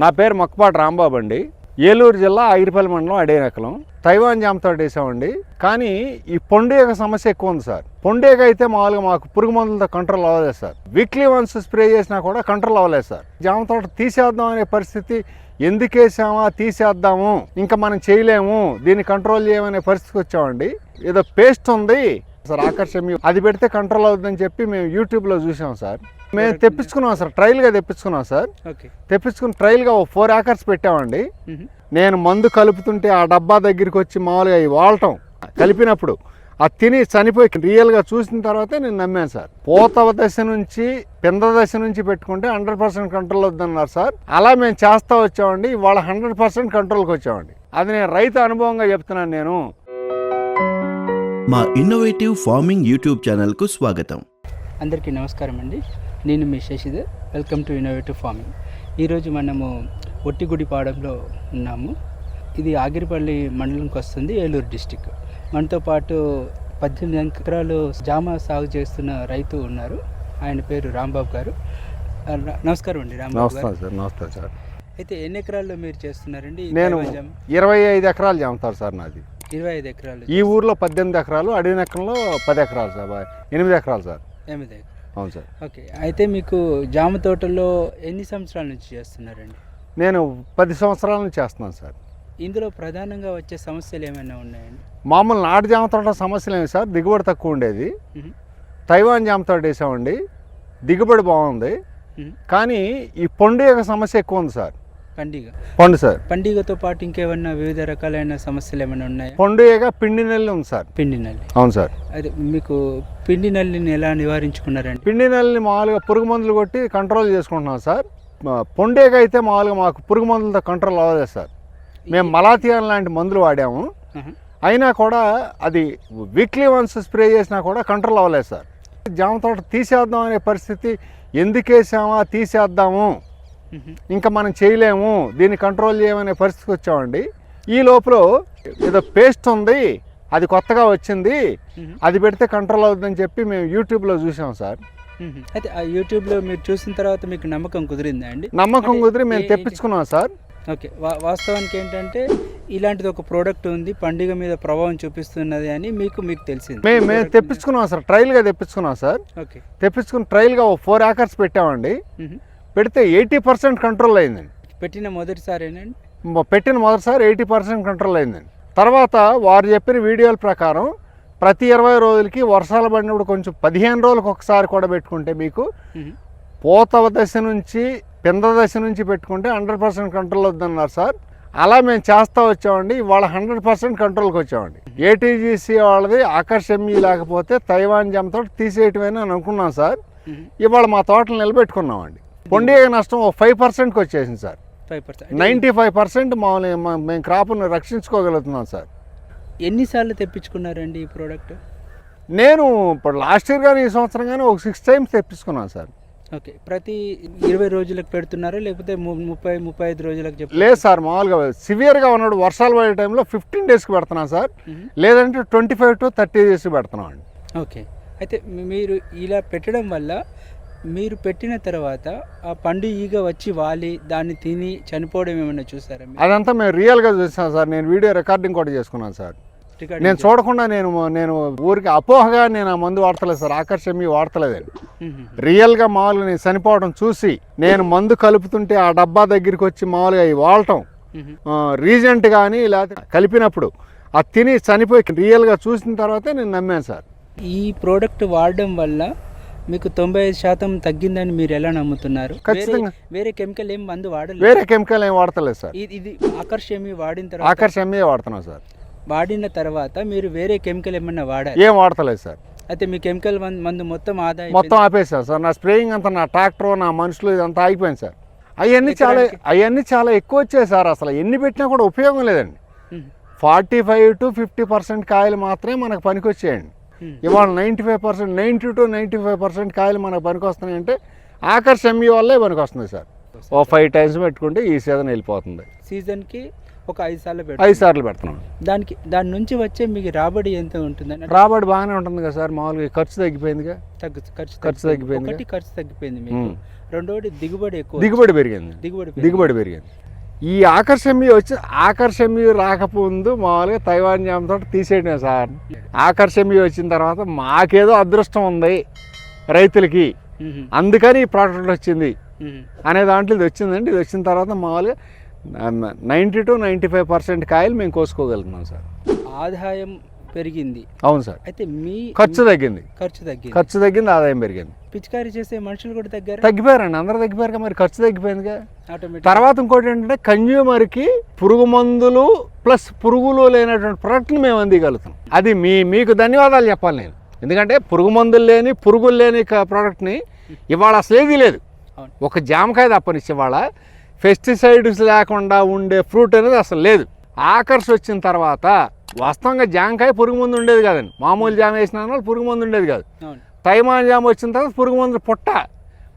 నా పేరు మొక్కపాటి రాంబాబు అండి. ఏలూరు జిల్లా ఐరిపల్లి మండలం అడేనకలం తైవాన్ జామతో వేసామండి. కానీ ఈ పొండేగ సమస్య ఎక్కువ ఉంది సార్. పొండేగ అయితే మామూలుగా మాకు పురుగు మందులతో కంట్రోల్ అవ్వలేదు సార్. వీక్లీ వన్స్ స్ప్రే చేసినా కూడా కంట్రోల్ అవ్వలేదు సార్. జామ తోట తీసేద్దాం అనే పరిస్థితి ఎందుకేసామా తీసేద్దాము ఇంకా మనం చేయలేము దీన్ని కంట్రోల్ చేయమనే పరిస్థితికి వచ్చామండి. ఏదో పేస్ట్ ఉంది. సార్ ఆకర్షణ అది పెడితే కంట్రోల్ అవుతుందని చెప్పి మేము యూట్యూబ్లో చూసాం సార్. మేము తెప్పించుకున్నాం సార్ ట్రయల్గా తెప్పించుకున్నాం సార్. ఓకే. తెప్పించుకుని ట్రయల్గా ఓ ఫోర్ ఏకర్స్ పెట్టామండి. నేను మందు కలుపుతుంటే ఆ డబ్బా దగ్గరికి వచ్చి మామూలుగా ఈ వాడటం కలిపినప్పుడు అది తిని చనిపోయి రియల్గా చూసిన తర్వాతే నేను నమ్మాను సార్. పోతవ దశ నుంచి పింద దశ నుంచి పెట్టుకుంటే హండ్రెడ్ పర్సెంట్ కంట్రోల్ వద్దన్నారు సార్. అలా మేము చేస్తా వచ్చామండి ఇవాళ హండ్రెడ్ పర్సెంట్ కంట్రోల్కి వచ్చామండి. అది నేను రైతు అనుభవంగా చెప్తున్నాను నేను. మా ఇన్నోవేటివ్ ఫార్మింగ్ యూట్యూబ్ ఛానల్కు స్వాగతం. అందరికీ నమస్కారం అండి నేను మీ Shashidhar. Welcome to innovative farming ఈరోజు మనము ఒట్టిగుడిపాడంలో ఉన్నాము. ఇది ఆగిరిపల్లి మండలంకి వస్తుంది ఏలూరు డిస్టిక్. మనతో పాటు పద్దెనిమిది ఎకరాలు జామ సాగు చేస్తున్న రైతు ఉన్నారు. ఆయన పేరు రాంబాబు గారు. నమస్కారం అండి రాంబాబు గారు. సార్ నమస్తే సార్. అయితే ఎన్ని ఎకరాల్లో మీరు చేస్తున్నారండి? నేను? ఇరవై ఐదు ఎకరాలు చెమతారు సార్ నాది. ఇరవై ఐదు ఎకరాలు ఈ ఊర్లో పద్దెనిమిది ఎకరాలు అడవినెక్కడంలో పది ఎకరాలు సార్ ఎనిమిది ఎకరాలు సార్. ఎనిమిది ఎకరాలు. అవును సార్. ఓకే అయితే మీకు జామ తోటలో ఎన్ని సంవత్సరాల నుంచి చేస్తున్నారండి? నేను పది సంవత్సరాల నుంచి చేస్తున్నాను సార్. ఇందులో ప్రధానంగా వచ్చే సమస్యలు ఏమైనా ఉన్నాయండి? మామూలు నాటు జామ తోట సమస్యలు ఏమి సార్? దిగుబడి తక్కువ ఉండేది. తైవాన్ జామ తోట వేసామండి. దిగుబడి బాగుంది. కానీ ఈ పండు యొక్క సమస్య ఎక్కువ ఉంది సార్. పండుగ. పండు సార్. పండుగతో పాటు ఇంకేమన్నా వివిధ రకాలైన సమస్యలు ఏమైనా ఉన్నాయా? పండు ఏగ పిండి నెల్లి ఉంది సార్. పిండి నల్లి. అవును సార్. అదే మీకు పిండి నల్లిని ఎలా నివారించుకున్నారండి? పిండి నెల్లిని మామూలుగా పురుగు మందులు కొట్టి కంట్రోల్ చేసుకుంటున్నాం సార్. పొండేగ అయితే మామూలుగా మాకు పురుగు మందులతో కంట్రోల్ అవ్వలేదు సార్. మేము మలాథియాన్ లాంటి మందులు వాడాము. అయినా కూడా అది వీక్లీ వన్స్ స్ప్రే చేసినా కూడా కంట్రోల్ అవ్వలేదు సార్. జామ తోట తీసేద్దాం అనే పరిస్థితి ఎందుకేసామా తీసేద్దాము. ఇంకా మనం చేయలేము దీన్ని కంట్రోల్ చేయమనే పరిస్థితికి వచ్చామండి. ఈ లోపల ఏదో పేస్ట్ ఉంది అది కొత్తగా వచ్చింది. అది పెడితే కంట్రోల్ అవుతుందని చెప్పి మేము యూట్యూబ్లో చూసాం సార్. అయితే ఆ యూట్యూబ్లో మీరు చూసిన తర్వాత మీకు నమ్మకం కుదిరిందా అండి? నమ్మకం కుదిరి మేము తెప్పించుకున్నాం సార్. ఓకే. వాస్తవానికి ఏంటంటే ఇలాంటిది ఒక ప్రోడక్ట్ ఉంది పండుగ మీద ప్రభావం చూపిస్తున్నది అని మీకు మీకు తెలిసింది. మేము మేము తెప్పించుకున్నాం సార్ ట్రయల్గా తెప్పించుకున్నాం సార్. ఓకే. తెప్పించుకుని ట్రయల్గా ఫోర్ ఏకర్స్ పెట్టామండి. పెడితే ఎయిటీ పర్సెంట్ కంట్రోల్ అయిందండి. పెట్టిన మొదటిసారేనండి? మ- పెట్టిన మొదటిసారి ఎయిటీ పర్సెంట్ కంట్రోల్ అయిందండి. తర్వాత వారు చెప్పిన వీడియోల ప్రకారం ప్రతి ఇరవై రోజులకి వర్షాలు పడినప్పుడు కొంచెం పదిహేను రోజులకు ఒకసారి కూడా పెట్టుకుంటే మీకు. పోతవ దశ నుంచి పింద దశ నుంచి పెట్టుకుంటే హండ్రెడ్ పర్సెంట్ కంట్రోల్ వద్దన్నారు సార్. అలా మేము చేస్తూ వచ్చామండి. ఇవాళ హండ్రెడ్ పర్సెంట్ కంట్రోల్కి వచ్చామండి. ఏటీజీసీ వాళ్ళది ఆకర్షమ్య లేకపోతే తైవాన్ జమతో తీసేయటమేనా అని అనుకున్నాం సార్. ఇవాళ మా తోటలు నిలబెట్టుకున్నామండి. పొండే నష్టం ఒక ఫైవ్ పర్సెంట్కి వచ్చేసింది sir. Five percent. Ninety five percent మామూలు మేము క్రాప్ను రక్షించుకోగలుగుతున్నాం సార్. ఎన్నిసార్లు తెప్పించుకున్నారండి ఈ ప్రోడక్ట్? నేను ఇప్పుడు లాస్ట్ ఇయర్ కానీ ఈ సంవత్సరం కానీ ఒక సిక్స్ టైమ్స్ తెప్పించుకున్నాను సార్. ఓకే. ప్రతి ఇరవై రోజులకు పెడుతున్నారా? లేకపోతే ముప్పై ముప్పై ఐదు రోజులకు చెప్పి లేదు సార్ మామూలుగా సివియర్గా ఉన్నాడు వర్షాలు పడే టైంలో ఫిఫ్టీన్ డేస్కి పెడుతున్నాం సార్. లేదంటే ట్వంటీ ఫైవ్ టు థర్టీ డేస్కి పెడుతున్నాం అండి. ఓకే. అయితే మీరు ఇలా పెట్టడం వల్ల మీరు పెట్టిన తర్వాత ఆ పండు ఈగ వచ్చి వాలి దాన్ని తిని చనిపోవడం ఏమైనా చూసారా మీరు? అదంతా మేము రియల్గా చూసాం సార్ నేను వీడియో రికార్డింగ్ కూడా చేసుకున్నాను సార్ రికార్డింగ్ నేను చూడకుండా నేను నేను ఊరికి అపోహగా నేను ఆ మందు వాడతలేదు సార్ ఆకర్షమి వాడతలేదండి మ్మ్. రియల్గా మామూలుగా నేను చనిపోవడం చూసి నేను మందు కలుపుతుంటే ఆ డబ్బా దగ్గరికి వచ్చి మామూలుగా ఈ వాడటం మ్మ్. రీజెంట్ కానీ లేకపోతే కలిపినప్పుడు అది తిని చనిపోయి రియల్గా చూసిన తర్వాతే నేను నమ్మాను సార్ ఈ ప్రోడక్ట్ వాడడం వల్ల మీకు తొంభై ఐదు శాతం తగ్గిందని మీరు ఎలా నమ్ముతున్నారు? ఖచ్చితంగా. వేరే కెమికల్ ఏం మందు వాడలేదు. వేరే కెమికల్ ఏం వాడతలేదు సార్. ఇది ఆకర్షమి వాడిన తర్వాత ఆకర్షమే వాడుతున్నాం సార్. వాడిన తర్వాత మీరు వేరే కెమికల్ ఏమన్నా వాడారు? ఏం వాడతలేదు సార్. అయితే మీ కెమికల్ మందు మొత్తం ఆదా మొత్తం ఆపేసాను సార్. నా స్ప్రేయింగ్ అంతా నా ట్రాక్టర్ నా మనుషులు ఇదంతా ఆగిపోయింది సార్. అవన్నీ చాలా అవన్నీ చాలా ఎక్కువ వచ్చాయి సార్ అసలు. ఎన్ని పెట్టినా కూడా ఉపయోగం లేదండి. Forty five to fifty percent కాయలు మాత్రమే మనకు పనికొచ్చేయండి. మ్మ్. ఇవాళ ninety five percent ninety to ninety five percent కాయలు మనకు పనికొస్తున్నాయి అంటే ఆకర్షమ్య వల్లే పనికొస్తుంది సార్. ఓ ఫైవ్ టైమ్స్ పెట్టుకుంటే ఈ సీజన్ వెళ్ళిపోతుంది. సీజన్కి ఒక ఐదు సార్లు ఐదు సార్లు పెడుతున్నాం. దానికి దాని నుంచి వచ్చే మీకు రాబడి ఎంత ఉంటుందని రాబడి బాగానే ఉంటుంది కదా సార్ మామూలుగా ఖర్చు తగ్గిపోయిందిగా. తగ్గు ఖర్చు ఖర్చు తగ్గిపోయింది. ఒకటి ఖర్చు తగ్గిపోయింది మీకు. రెండోది దిగుబడి ఎక్కువ దిగుబడి పెరిగింది. దిగుబడి. దిగుబడి పెరిగింది. ఈ ఆకర్షమి వచ్చి ఆకర్షమి రాకముందు మామూలుగా తైవాన్ జామతో తీసేయడమే సార్. ఆకర్షమి వచ్చిన తర్వాత మాకేదో అదృష్టం ఉంది రైతులకి. అందుకని ఈ ప్రోడక్ట్ వచ్చింది. అనే దాంట్లో ఇది వచ్చిందండి. ఇది వచ్చిన తర్వాత మామూలుగా ninety to ninety five percent కాయలు మేము కోసుకోగలుగుతున్నాం సార్. ఆదాయం పెరిగింది. అవును సార్. అయితే మీ ఖర్చు తగ్గింది. ఖర్చు తగ్గింది. ఖర్చు తగ్గింది ఆదాయం పెరిగింది. పిచికారీ చేసే మనుషులు కూడా తగ్గారు? తగ్గిపోయారండి. అందరూ తగ్గిపోయారు మరి ఖర్చు తగ్గిపోయిందిగా. తర్వాత ఇంకోటి ఏంటంటే కన్జ్యూమర్కి పురుగు మందులు ప్లస్ పురుగులు లేనటువంటి ప్రోడక్ట్ని మేము అందిగలుగుతాం అది మీ మీకు ధన్యవాదాలు చెప్పాలి నేను. ఎందుకంటే పురుగు మందులు లేని పురుగులు లేని ప్రోడక్ట్ని ఇవాళ అసలు ఏది లేదు. ఒక జామకాయ తప్పనిచ్చి ఇవాళ పెస్టిసైడ్స్ లేకుండా ఉండే ఫ్రూట్ అనేది అసలు లేదు. ఆకర్ష్ వచ్చిన తర్వాత వాస్తవంగా జామకాయ పురుగు మందు ఉండేది కాదండి. మామూలు జామ వేసిన వాళ్ళు పురుగు మందు ఉండేది కాదు. అవును తైమాన్ జామ వచ్చిన తర్వాత పురుగు మందు పుట్ట.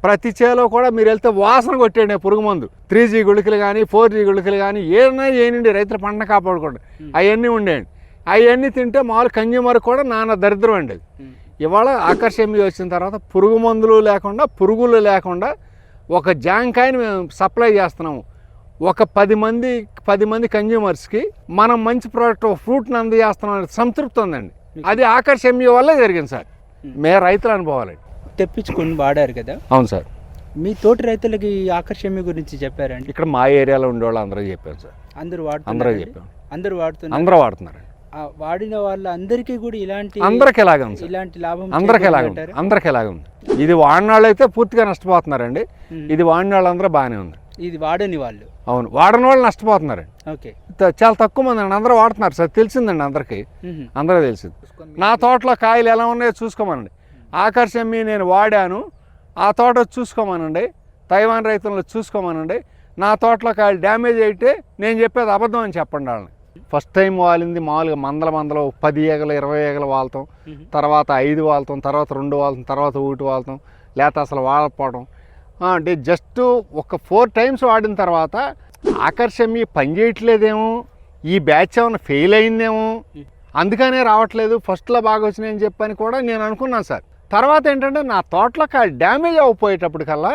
ప్రతి చేలో కూడా మీరు వెళ్తే వాసన కొట్టేయండి పురుగు మందు త్రీ జీ గుళికలు కానీ ఫోర్ జీ గుళికలు కానీ ఏదైనా చేయండి రైతుల పంట కాపాడుకోండి. అవన్నీ ఉండేయండి అవన్నీ తింటే మామూలు కన్జ్యూమర్ కూడా నాన్న దరిద్రం అండి. ఇవాళ ఆకర్షమి వచ్చిన తర్వాత పురుగు మందులు లేకుండా పురుగులు లేకుండా ఒక జాంకాయని మేము సప్లై చేస్తున్నాము. ఒక పది మంది పది మంది కన్జ్యూమర్స్కి మనం మంచి ప్రోడక్ట్ ఫ్రూట్ని అందజేస్తున్నాం సంతృప్తి ఉందండి. అది ఆకర్షమ్య వల్లే జరిగింది సార్. మే రైతులు అనుభవాలండి. తెప్పించుకొని వాడారు కదా? అవును సార్. మీ తోటి రైతులకి ఆకర్షణ గురించి చెప్పారండి. ఇక్కడ మా ఏరియాలో ఉండేవాళ్ళు అందరూ చెప్పారు సార్. అందరూ అందరూ వాడుతున్నారు చెప్పాం అందరూ వాడుతున్నారు? అందరూ వాడుతున్నారండి. ఆ వాడిన వాళ్ళ అందరికీ కూడా ఇలాంటి అందరికి ఎలాగే ఉంది ఇలాంటి లాభం అందరికి ఎలాగ ఉంది? చేకూరిందంటారా? అందరికి ఎలాగ ఉంది? ఇది వాడినాళ్ళు అయితే పూర్తిగా నష్టపోతున్నారండి. ఇది వాడిన వాళ్ళందరూ బాగానే ఉంది. ఇది వాడని వాళ్ళు. అవును వాడని వాళ్ళు నష్టపోతున్నారండి. ఓకే. చాలా తక్కువ మంది అండి అందరూ వాడుతున్నారు. సార్ తెలిసిందండి అందరికీ. అందరూ తెలిసింది. నా తోటలో కాయలు ఎలా ఉన్నాయో చూసుకోమనండి. ఆకర్షమి నేను వాడాను. ఆ తోట చూసుకోమనండి. తైవాన్ రైతులను చూసుకోమనండి. నా తోటలో కాయలు డ్యామేజ్ అయితే నేను చెప్పేది అబద్ధం అని చెప్పండి వాళ్ళని. ఫస్ట్ టైం వాలింది మామూలుగా మందల మందలు పది ఈగలు ఇరవై ఈగలు వాళ్తాం. తర్వాత ఐదు వాళ్తాం తర్వాత రెండు వాళ్తాం తర్వాత ఒకటి వాళ్తాం. లేకపోతే అసలు వాడకపోవడం. అంటే జస్ట్ ఒక ఫోర్ టైమ్స్ వాడిన తర్వాత ఆకర్షమి పని చేయట్లేదేమో ఈ బ్యాచ్ ఏమైనా ఫెయిల్ అయిందేమో అందుకనే రావట్లేదు ఫస్ట్లో బాగా వచ్చినాయని చెప్పని కూడా నేను అనుకున్నాను సార్. తర్వాత ఏంటంటే నా తోటలో డ్యామేజ్ అవ్వపోయేటప్పటికల్లా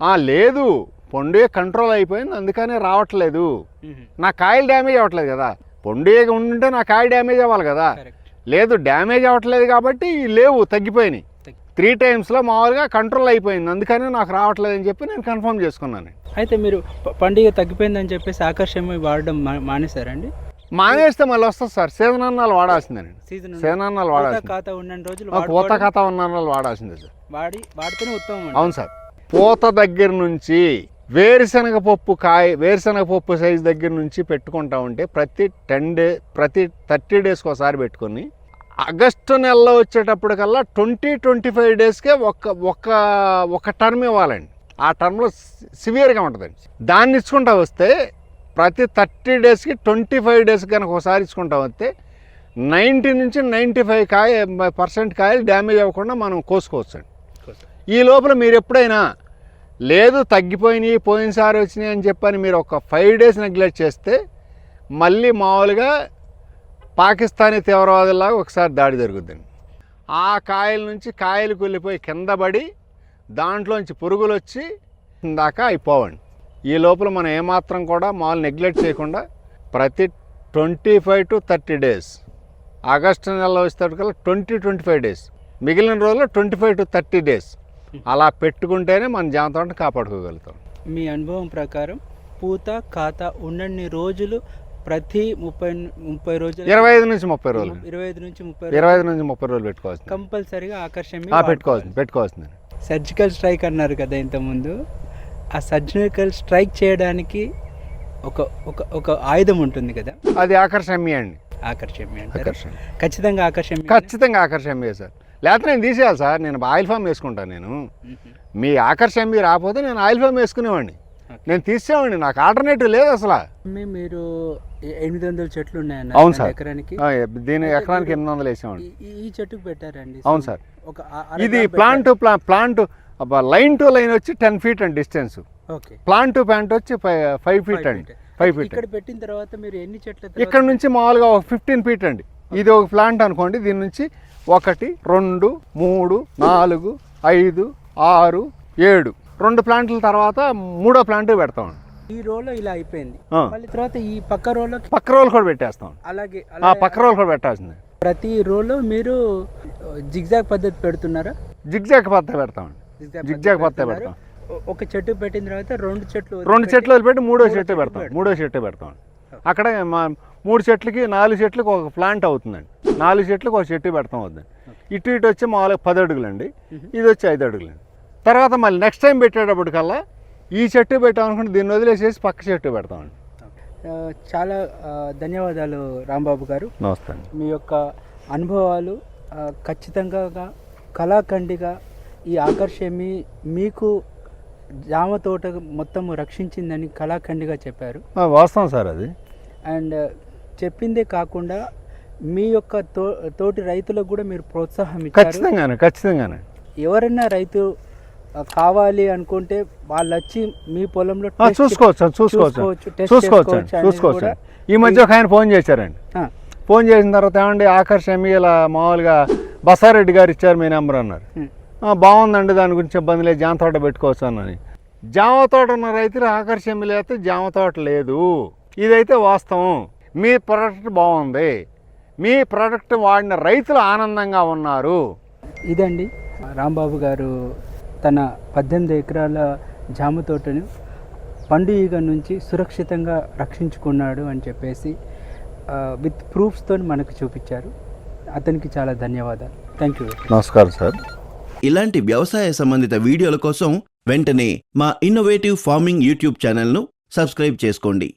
"ఆ, లేదు పొండే కంట్రోల్ అయిపోయింది అందుకనే రావట్లేదు. నా కాయలు డ్యామేజ్ అవ్వట్లేదు కదా పొండేగా ఉండుంటే నా కాయ డ్యామేజ్ అవ్వాలి కదా. లేదు డ్యామేజ్ అవ్వట్లేదు కాబట్టి లేవు తగ్గిపోయినాయి. తగ్గి- త్రీ టైమ్స్లో మామూలుగా కంట్రోల్ అయిపోయింది. అందుకనే నాకు రావట్లేదు అని చెప్పి నేను కన్ఫర్మ్ చేసుకున్నాను అయితే మీరు పండుగ తగ్గిపోయిందని చెప్పేసి ఆకర్షణ వాడడం మానేశారండి మానేస్తే మళ్ళీ వస్తుంది సార్. సీజనన్నాలు వాడాల్సిందేనండి సీజన్ సీజనన్నాలు పూత వాడాల్సింది. ఖాతా ఉన్న రోజులు పూత కథ ఉన్న వాడాల్సిందే సార్. వాడి వాడితేనే ఉత్తమం. అవును సార్. పూత దగ్గర నుంచి వేరుశనగ పప్పు కాయ వేరుశనగ పప్పు సైజ్ దగ్గర నుంచి పెట్టుకుంటా ఉంటే ప్రతి టెన్ డే ప్రతి థర్టీ డేస్కి ఒకసారి పెట్టుకొని ఆగస్టు నెలలో వచ్చేటప్పటికల్లా ట్వంటీ ట్వంటీ ఫైవ్ డేస్కే ఒక ఒక ఒక టర్మ్ ఇవ్వాలండి. ఆ టర్మ్లో సివియర్గా ఉంటుందండి. దాన్ని ఇచ్చుకుంటా వస్తే ప్రతి థర్టీ డేస్కి ట్వంటీ ఫైవ్ డేస్ కనుక ఒకసారి ఇచ్చుకుంటా వస్తే నైంటీ నుంచి నైంటీ ఫైవ్ కాయ పర్సెంట్ కాయలు డ్యామేజ్ అవ్వకుండా మనం కోసుకోవచ్చు. ఈ లోపల మీరు ఎప్పుడైనా లేదు తగ్గిపోయినాయి పోయినసారి వచ్చినాయి అని చెప్పని మీరు ఒక ఫైవ్ డేస్ నెగ్లెక్ట్ చేస్తే మళ్ళీ మామూలుగా పాకిస్తానీ తీవ్రవాదుల్లాగా ఒకసారి దాడి జరుగుద్దండి. ఆ కాయల నుంచి కాయలు కుళ్ళిపోయి కింద పడి దాంట్లోంచి పురుగులు వచ్చి దాకా అయిపోవండి. ఈ లోపల మనం ఏమాత్రం కూడా మామూలు నెగ్లెక్ట్ చేయకుండా ప్రతి twenty five to thirty days August నెలలో వచ్చేటప్పటికల్లా ట్వంటీ ట్వంటీ ఫైవ్ డేస్ మిగిలిన రోజుల్లో twenty five to thirty days అలా పెట్టుకుంటేనే మన జామ కాపాడుకోగలుగుతాం. మీ అనుభవం ప్రకారం పూత ఖాతా ఉన్నన్ని రోజులు ప్రతి ముప్పై ముప్పై రోజులు ఇరవై ఐదు నుంచి ముప్పై రోజులు. ఇరవై ఐదు నుంచి ముప్పై ఇరవై ఐదు నుంచి ముప్పై రోజులు పెట్టుకోవాల్సింది. కంపల్సరీగా ఆకర్షణ ఆ, పెట్టుకోవాల్సింది పెట్టుకోవాల్సింది. సర్జికల్ స్ట్రైక్ అన్నారు కదా ఇంతకుముందు. ఆ సర్జికల్ స్ట్రైక్ చేయడానికి ఒక ఒక ఒక ఆయుధం ఉంటుంది కదా. అది ఆకర్షణీయ అండి. ఆకర్షణ ఖచ్చితంగా ఆకర్షణ ఖచ్చితంగా ఆకర్షణీయ సార్. లేకపోతే నేను తీసేయాలి సార్ నేను ఆయిల్ ఫామ్ వేసుకుంటాను నేను. మీ ఆకర్షణ రాకపోతే నేను ఆయిల్ ఫామ్ వేసుకునేవాడిని. నేను తీసేవాడిని నాకు ఆల్టర్నేటివ్ లేదు అసలు. మీరు ఎనిమిది వందల చెట్లు ఉన్నాయన్న అవును సార్. ఎకరానికి? దీని ఎకరానికి ఎనిమిది వందలు వేసేవాడిని. ఈ- చెట్టుకు పెట్టారండి. అవును సార్. ఒక ఇది plant plant line to line వచ్చి టెన్ ఫీట్ అండి distance. Okay plant to plant వచ్చి ఫైవ్ ఫీట్ అండి. ఫైవ్ ఫీట్ ఇక్కడ పెట్టిన తర్వాత మీరు ఎన్ని చెట్ల ఇక్కడ నుంచి మామూలుగా ఒక ఫిఫ్టీన్ ఫీట్ అండి. ఇది ఒక ప్లాంట్ అనుకోండి దీని నుంచి ఒకటి రెండు మూడు నాలుగు ఐదు ఆరు ఏడు. రెండు ప్లాంట్ల తర్వాత మూడో ప్లాంట్ పెడతామండి ఈ రోలో ఇలా అయిపోయింది. మళ్ళీ తర్వాత ఈ పక్క రోలోకి పక్క రోలు కూడా పెట్టేస్తాం. అలాగే ఆ పక్క రోలు కూడా పెట్టాల్సింది. ప్రతి రోలో మీరు జిగ్జాగ్ పద్ధతి పెడుతున్నారా? జిగ్జాగ్ పత్త పెడతామండి జిగ్జాగ్ పద్ధతి. ఒ- ఒక చెట్టు పెట్టిన తర్వాత రెండు చెట్లు రెండు చెట్లు వదిలిపెట్టి మూడో చెట్టు పెడతాం. పెడతాం. మూడో చెట్టు పెడతాం. అక్కడ మా మూడు చెట్లకి నాలుగు చెట్లకు ఒక ప్లాంట్ అవుతుందండి. నాలుగు చెట్లకు ఒక చెట్టు పెడతాం వద్దండి ఇటు ఇటు వచ్చి మామూలుగా పది అడుగులండి. ఇది వచ్చి ఐదు అడుగులండి. తర్వాత మళ్ళీ నెక్స్ట్ టైం పెట్టేటప్పటికల్లా ఈ చెట్టు పెట్టామనుకుంటే దీన్ని వదిలేసేసి పక్క చెట్టు పెడతామండి. చాలా ధన్యవాదాలు రాంబాబు గారు. నమస్తే అండి. మీ యొక్క అనుభవాలు ఖచ్చితంగా కళాఖండిగా ఈ ఆకర్షమి మీకు జామ తోట మొత్తం రక్షించిందని కళాఖండిగా చెప్పారు. వాస్తవం సార్ అది. అండ్ చెప్పిందే కాకుండా మీ యొక్క తో తోటి రైతులకు కూడా మీరు ప్రోత్సాహం ఇచ్చారు. ఖచ్చితంగానే ఖచ్చితంగానే. ఎవరైనా రైతు కావాలి అనుకుంటే వాళ్ళు వచ్చి మీ పొలంలో చూసుకోవచ్చు చూసుకోవచ్చు. చూసుకోవచ్చు, చూసుకోవచ్చు ఈ మధ్య ఒక ఆయన ఫోన్ చేశారండి. ఫోన్ చేసిన తర్వాత ఏమండి ఆకర్షణ ఇలా మామూలుగా బసారెడ్డి గారు ఇచ్చారు మీ నెంబర్ అన్నారు. బాగుందండి దాని గురించి ఇబ్బంది లేదు జామ తోట పెట్టుకోవచ్చు అన్నని జామ తోట ఉన్న రైతులు ఆకర్షణ లేకపోతే జామ తోట లేదు. ఇదైతే వాస్తవం. మీ ప్రోడక్ట్ బాగుంది. మీ ప్రోడక్ట్ వాడిన రైతులు ఆనందంగా ఉన్నారు. ఇదండి రాంబాబు గారు తన పద్దెనిమిది ఎకరాల జామ తోటను పండు ఈగ నుంచి సురక్షితంగా రక్షించుకున్నాడు అని చెప్పేసి విత్ ప్రూఫ్స్తో మనకు చూపించారు. అతనికి చాలా ధన్యవాదాలు. థ్యాంక్ యూ నమస్కారం సార్. ఇలాంటి వ్యవసాయ సంబంధిత వీడియోల కోసం వెంటనే మా ఇన్నోవేటివ్ ఫార్మింగ్ యూట్యూబ్ ఛానల్ను సబ్స్క్రైబ్ చేసుకోండి.